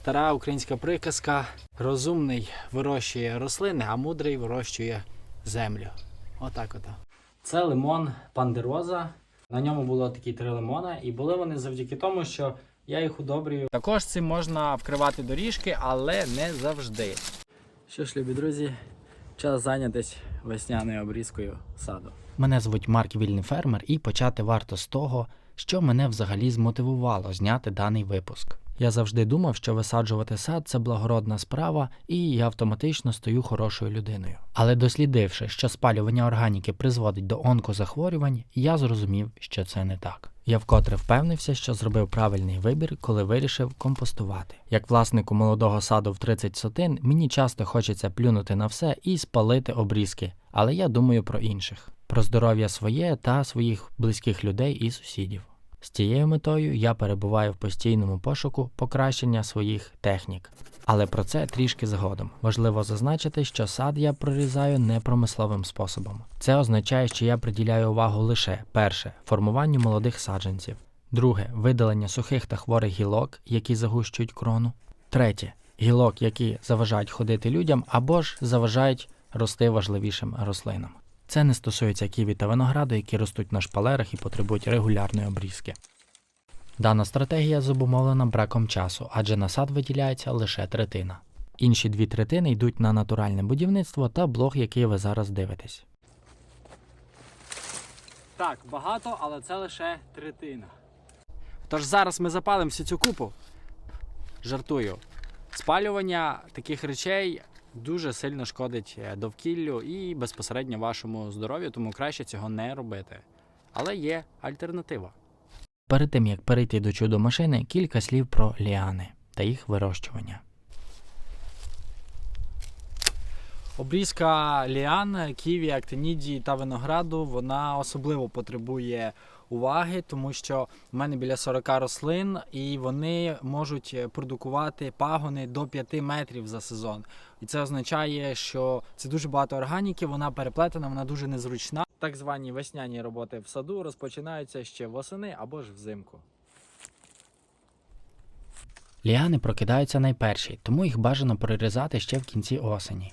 стара українська приказка: розумний вирощує рослини, а мудрий вирощує землю. Отак ото. Це лимон пандероза. На ньому було такі три лимона, і були вони завдяки тому, що я їх удобрюю. Також цим можна вкривати доріжки, але не завжди. Що ж, любі друзі, час зайнятись весняною обрізкою саду. Мене звуть Марк Вільний фермер, і почати варто з того, що мене взагалі змотивувало зняти даний випуск. Я завжди думав, що висаджувати сад це благородна справа, і я автоматично стаю хорошою людиною. Але дослідивши, що спалювання органіки призводить до онкозахворювань, я зрозумів, що це не так. Я вкотре впевнився, що зробив правильний вибір, коли вирішив компостувати. Як власнику молодого саду в 30 сотин, мені часто хочеться плюнути на все і спалити обрізки, але я думаю про інших, про здоров'я своє та своїх близьких людей і сусідів. З цією метою я перебуваю в постійному пошуку покращення своїх технік. Але про це трішки згодом. Важливо зазначити, що сад я прорізаю непромисловим способом. Це означає, що я приділяю увагу лише перше формуванню молодих саджанців, друге видалення сухих та хворих гілок, які загущують крону, третє гілок, які заважають ходити людям або ж заважають рости важливішим рослинам. Це не стосується ківі та винограду, які ростуть на шпалерах і потребують регулярної обрізки. Дана стратегія зумовлена браком часу, адже на сад виділяється лише третина. Інші дві третини йдуть на натуральне будівництво та блог, який ви зараз дивитесь. Так, багато, але це лише третина. Тож зараз ми запалимо всю цю купу. Жартую. Спалювання таких речей дуже сильно шкодить е, довкіллю і безпосередньо вашому здоров'ю, тому краще цього не робити. Але є альтернатива. Перед тим як перейти до чудо машини, кілька слів про ліани та їх вирощування. Обрізка ліан, ківі, актинідії та винограду вона особливо потребує уваги, тому що в мене біля 40 рослин, і вони можуть продукувати пагони до 5 метрів за сезон. І це означає, що це дуже багато органіки, вона переплетена, вона дуже незручна. Так звані весняні роботи в саду розпочинаються ще восени або ж взимку. Ліани прокидаються найперші, тому їх бажано прорізати ще в кінці осені.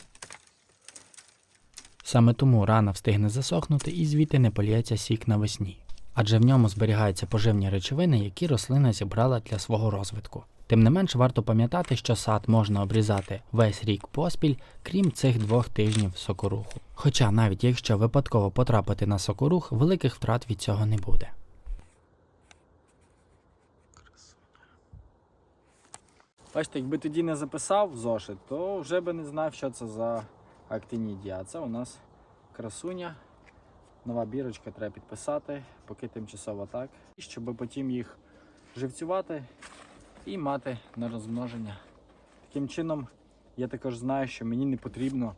Саме тому рана встигне засохнути і звідти не поліється сік навесні, адже в ньому зберігаються поживні речовини, які рослина зібрала для свого розвитку. Тим не менш варто пам'ятати, що сад можна обрізати весь рік поспіль, крім цих двох тижнів сокоруху. Хоча навіть якщо випадково потрапити на сокорух, великих втрат від цього не буде. Бачите, якби тоді не записав зошит, то вже би не знав, що це за актинідія. Це у нас красуня. Нова бірочка треба підписати, поки тимчасово так. Щоб потім їх живцювати і мати на розмноження. Таким чином, я також знаю, що мені не потрібно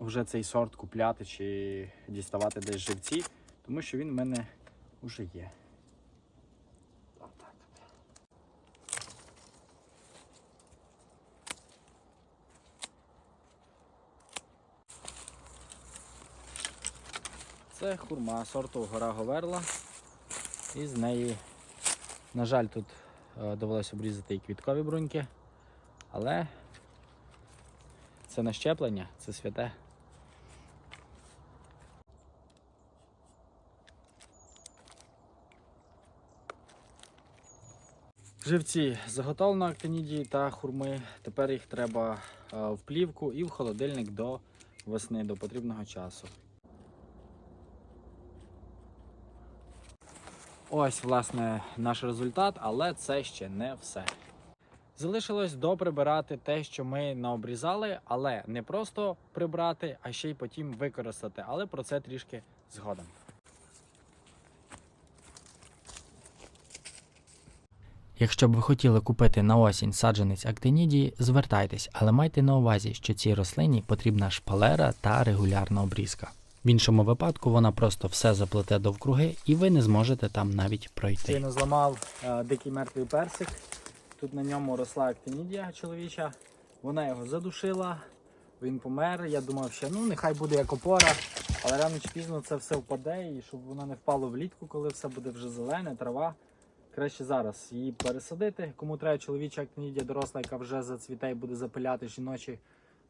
вже цей сорт купляти чи діставати десь живці, тому що він в мене вже є. Це хурма сорту гора Говерла. І з неї, на жаль, тут довелося обрізати і квіткові бруньки, але це не щеплення, це святе. Живці заготовлено актинідії та хурми. Тепер їх треба е, в плівку і в холодильник до весни, до потрібного часу. Ось, власне, наш результат, але це ще не все. Залишилось доприбирати те, що ми наобрізали, але не просто прибрати, а ще й потім використати. Але про це трішки згодом. Якщо б ви хотіли купити на осінь саджанець актинідії, звертайтесь, але майте на увазі, що цій рослині потрібна шпалера та регулярна обрізка. В іншому випадку вона просто все заплете довкруги і ви не зможете там навіть пройти. Сильно зламав е, дикий мертвий персик. Тут на ньому росла актинідія чоловіча. Вона його задушила, він помер. Я думав, що ну нехай буде як опора, але рано чи пізно це все впаде, і щоб воно не впало влітку, коли все буде вже зелене, трава краще зараз її пересадити. Кому треба чоловіча актинідія доросла, яка вже зацвіте і буде запиляти жіночі.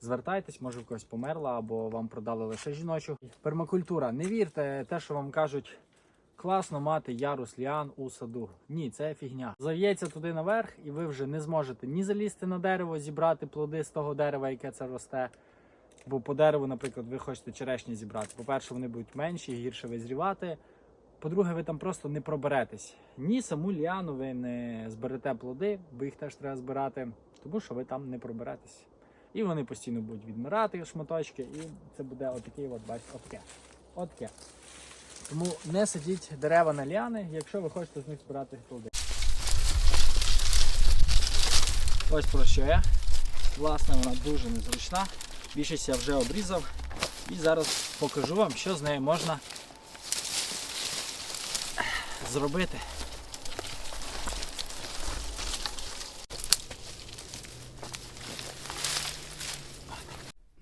Звертайтесь, може в когось померла або вам продали лише жіночу. Пермакультура. Не вірте те, що вам кажуть, класно мати ярус ліан у саду. Ні, це фігня. Зав'ється туди наверх, і ви вже не зможете ні залізти на дерево, зібрати плоди з того дерева, яке це росте. Бо по дереву, наприклад, ви хочете черешні зібрати. По-перше, вони будуть менші, гірше визрівати. По-друге, ви там просто не проберетесь. Ні саму ліану ви не зберете плоди, бо їх теж треба збирати, тому що ви там не проберетесь. І вони постійно будуть відмирати шматочки, і це буде отакий, от, бачите, отаке. Отаке. Тому не садіть дерева на ліани, якщо ви хочете з них збирати плоди. Ось про що я. Власне, вона дуже незручна. Більшість я вже обрізав. І зараз покажу вам, що з нею можна зробити.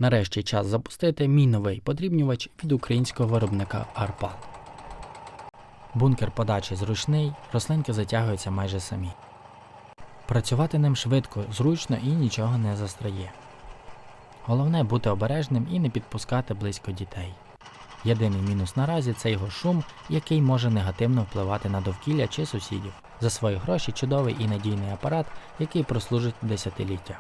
Нарешті час запустити мій новий подрібнювач від українського виробника Арпал. Бункер подачі зручний, рослинки затягуються майже самі. Працювати ним швидко, зручно і нічого не застряє. Головне бути обережним і не підпускати близько дітей. Єдиний мінус наразі це його шум, який може негативно впливати на довкілля чи сусідів. За свої гроші чудовий і надійний апарат, який прослужить десятиліття.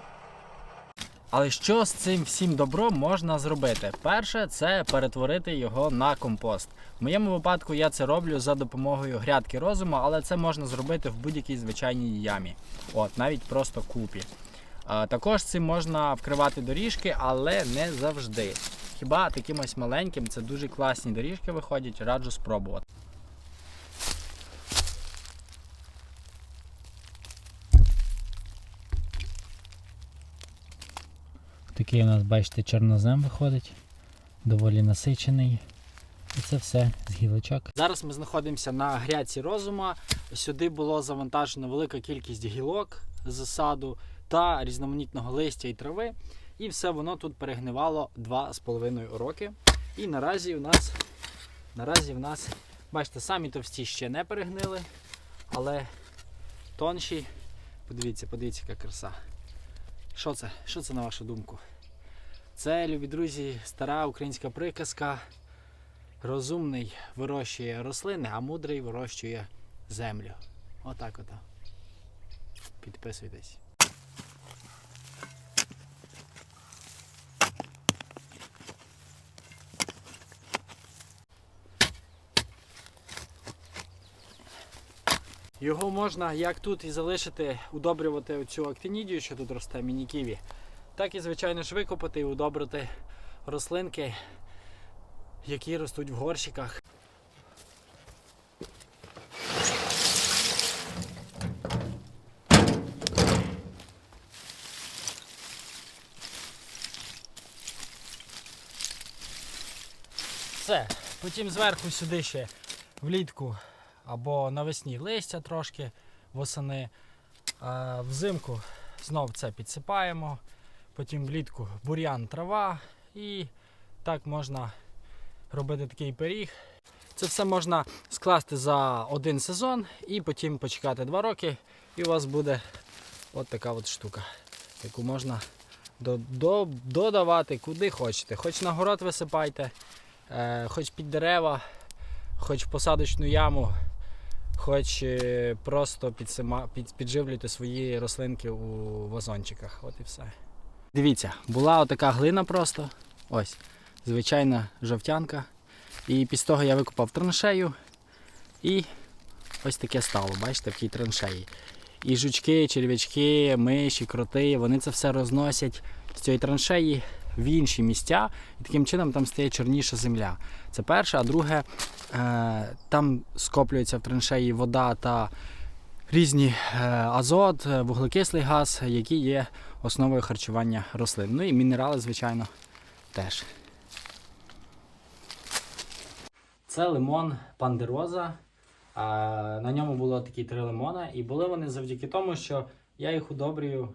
Але що з цим всім добром можна зробити? Перше, це перетворити його на компост. В моєму випадку я це роблю за допомогою грядки розуму, але це можна зробити в будь-якій звичайній ямі, от навіть просто купі. Також цим можна вкривати доріжки, але не завжди. Хіба таким ось маленьким це дуже класні доріжки виходять, раджу спробувати. Такий у нас, бачите, чорнозем виходить, доволі насичений. І це все з гілочок. Зараз ми знаходимося на грядці розума. Сюди було завантажено велика кількість гілок з саду та різноманітного листя і трави. І все воно тут перегнивало 2,5 роки. І наразі у нас, наразі в нас, бачите, самі товсті ще не перегнили, але тонші. Подивіться, подивіться, яка краса. Що це? Що це на вашу думку? Це, любі друзі, стара українська приказка. Розумний вирощує рослини, а мудрий вирощує землю. Отак ото. Підписуйтесь. Його можна як тут і залишити, удобрювати оцю актинідію, що тут росте мініківі, так і, звичайно ж, викопати і удобрити рослинки, які ростуть в горщиках. Все. Потім зверху сюди ще влітку або навесні листя трошки восени. А взимку знов це підсипаємо. Потім влітку бур'ян, трава і так можна робити такий пиріг. Це все можна скласти за один сезон і потім почекати два роки, і у вас буде от така от штука, яку можна до, до, додавати куди хочете. Хоч на город висипайте, е, хоч під дерева, хоч в посадочну яму, хоч е, просто підсима, під, підживлюйте свої рослинки у вазончиках. От і все. Дивіться, була отака глина просто. Ось, звичайна жовтянка. І після того я викопав траншею. І ось таке стало, бачите, в тій траншеї. І жучки, черв'ячки, миші, кроти, вони це все розносять з цієї траншеї в інші місця, і таким чином там стає чорніша земля. Це перше, а друге, е, там скоплюється в траншеї вода та різні е, азот, е, вуглекислий газ, які є основою харчування рослин. Ну і мінерали, звичайно, теж. Це лимон пандероза. На ньому було такі три лимона, і були вони завдяки тому, що я їх удобрюю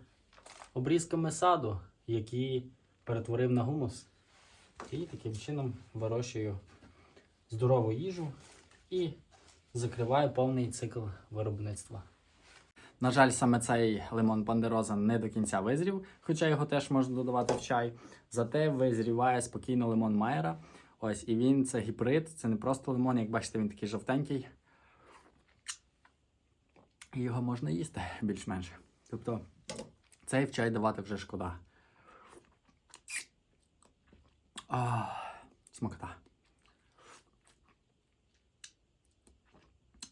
обрізками саду, які перетворив на гумус. І таким чином вирощую здорову їжу і закриває повний цикл виробництва. На жаль, саме цей лимон пандероза не до кінця визрів, хоча його теж можна додавати в чай. Зате визріває спокійно лимон Майера. Ось, і він це гібрид, це не просто лимон, як бачите, він такий жовтенький. І його можна їсти більш-менш. Тобто цей в чай давати вже шкода. А, смакота.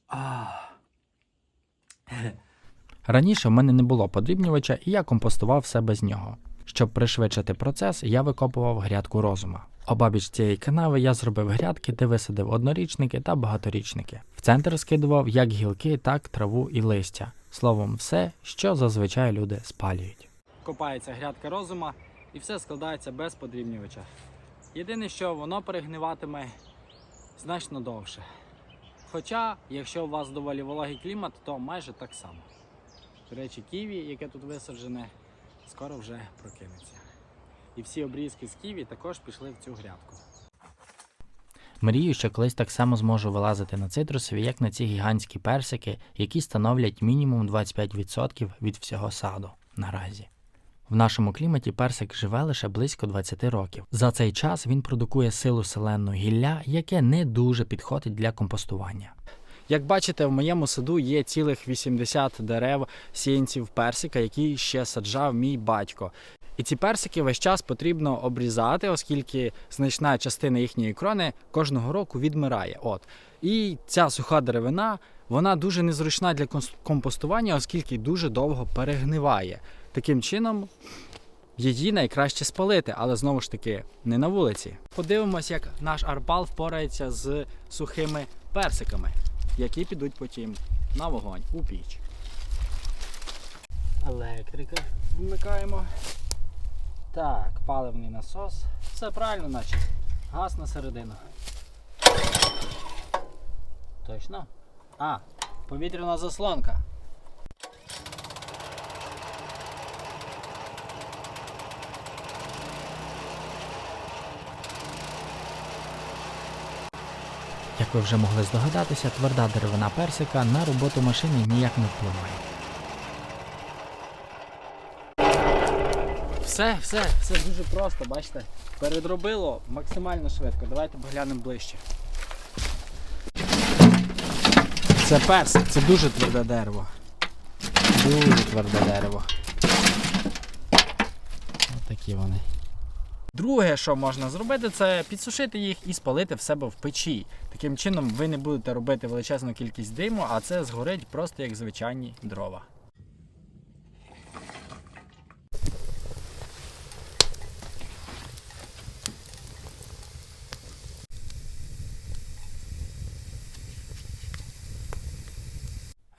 А. Раніше в мене не було подрібнювача, і я компостував все без нього. Щоб пришвидшити процес, я викопував грядку розума. Обабіч цієї канави я зробив грядки, де висадив однорічники та багаторічники. В центр скидував як гілки, так траву і листя. Словом, все, що зазвичай люди спалюють. Копається грядка розума, і все складається без подрібнювача. Єдине, що воно перегниватиме значно довше. Хоча, якщо у вас доволі вологий клімат, то майже так само. До речі, ківі, яке тут висаджене, скоро вже прокинеться. І всі обрізки з ківі також пішли в цю грядку. Мрію, що колись так само зможу вилазити на цитрусові, як на ці гігантські персики, які становлять мінімум 25% від всього саду наразі. В нашому кліматі персик живе лише близько 20 років. За цей час він продукує силу селенного гілля, яке не дуже підходить для компостування. Як бачите, в моєму саду є цілих 80 дерев сіянців персика, які ще саджав мій батько. І ці персики весь час потрібно обрізати, оскільки значна частина їхньої крони кожного року відмирає. От. І ця суха деревина вона дуже незручна для компостування, оскільки дуже довго перегниває. Таким чином, її найкраще спалити, але знову ж таки не на вулиці. Подивимось, як наш арпал впорається з сухими персиками, які підуть потім на вогонь у піч. Електрика вмикаємо. Так, паливний насос. Все правильно, наче. Газ на середину. Точно? А, повітряна заслонка. Як ви вже могли здогадатися, тверда деревина персика на роботу машини ніяк не впливає. Все, все, все дуже просто, бачите? Передробило максимально швидко. Давайте поглянемо ближче. Це персик, це дуже тверде дерево. Дуже тверде дерево. Ось такі вони. Друге, що можна зробити, це підсушити їх і спалити в себе в печі. Таким чином ви не будете робити величезну кількість диму, а це згорить просто як звичайні дрова.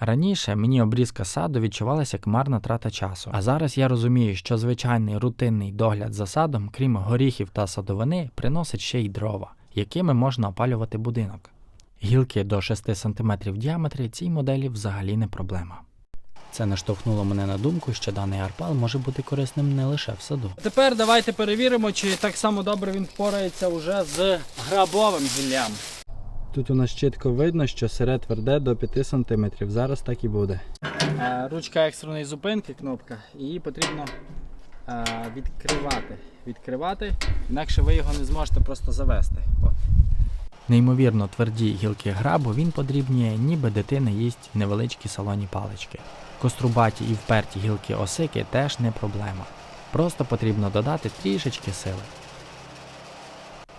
Раніше мені обрізка саду відчувалася як марна трата часу, а зараз я розумію, що звичайний рутинний догляд за садом, крім горіхів та садовини, приносить ще й дрова, якими можна опалювати будинок. Гілки до 6 см в діаметрі цій моделі взагалі не проблема. Це наштовхнуло мене на думку, що даний арпал може бути корисним не лише в саду. Тепер давайте перевіримо, чи так само добре він впорається вже з грабовим гіллям. Тут у нас чітко видно, що сире тверде до 5 см. Зараз так і буде. Е, Ручка екстреної зупинки, кнопка, її потрібно е, відкривати. Відкривати, інакше ви його не зможете просто завести. От. Неймовірно тверді гілки грабу він подрібнює, ніби дитина їсть невеличкі солоні палички. Кострубаті і вперті гілки осики теж не проблема. Просто потрібно додати трішечки сили.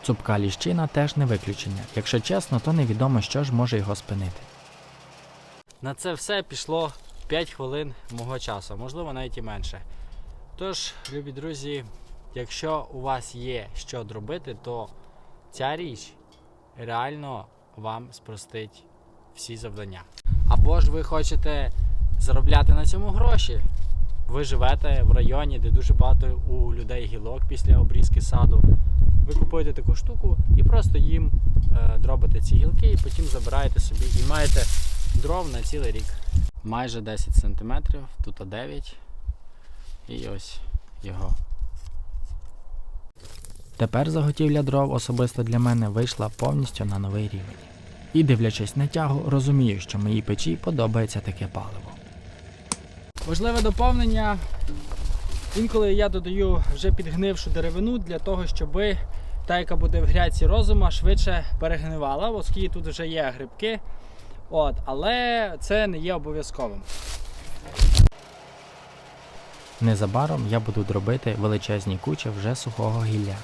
Цупка ліщина теж не виключення. Якщо чесно, то невідомо, що ж може його спинити. На це все пішло 5 хвилин мого часу, можливо навіть і менше. Тож, любі друзі, якщо у вас є що зробити, то ця річ реально вам спростить всі завдання. Або ж ви хочете заробляти на цьому гроші. Ви живете в районі, де дуже багато у людей гілок після обрізки саду. Ви купуєте таку штуку і просто їм е, дробите ці гілки, і потім забираєте собі і маєте дров на цілий рік. Майже 10 см, тут 9 і ось його. Тепер заготівля дров особисто для мене вийшла повністю на новий рівень. І дивлячись на тягу, розумію, що моїй печі подобається таке паливо. Важливе доповнення. Інколи я додаю вже підгнившу деревину для того, щоб та, яка буде в грядці розума, швидше перегнивала, оскільки тут вже є грибки. От, але це не є обов'язковим. Незабаром я буду дробити величезні кучі вже сухого гілля.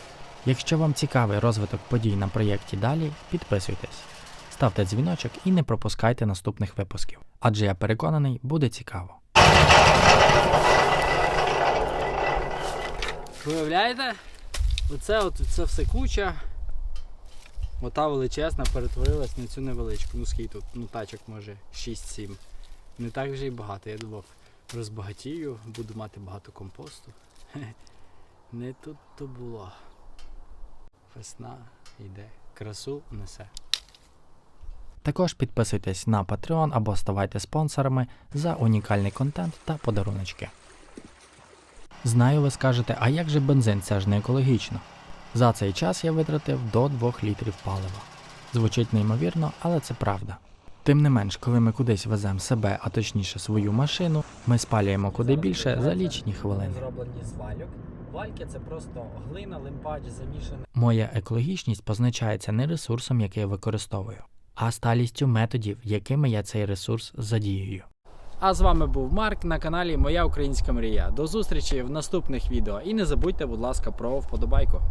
Якщо вам цікавий розвиток подій на проєкті далі, підписуйтесь, ставте дзвіночок і не пропускайте наступних випусків. Адже я переконаний, буде цікаво. Виявляєте? Оце от це все куча. Ота величезна перетворилась на цю невеличку. Ну скільки тут, ну тачок може 6-7. Не так вже й багато. Я думав, розбагатію, буду мати багато компосту. Не тут то було. Весна йде, красу несе. Також підписуйтесь на Patreon або ставайте спонсорами за унікальний контент та подаруночки. Знаю, ви скажете, а як же бензин, це ж не екологічно. За цей час я витратив до 2 літрів палива. Звучить неймовірно, але це правда. Тим не менш, коли ми кудись веземо себе, а точніше свою машину, ми спалюємо куди більше за лічені хвилини. Зроблені з вальок. Вальки це просто глина, лимпач замішана. Моя екологічність позначається не ресурсом, який я використовую, а сталістю методів, якими я цей ресурс задіюю. А з вами був Марк на каналі Моя Українська Мрія. До зустрічі в наступних відео. І не забудьте, будь ласка, про вподобайку.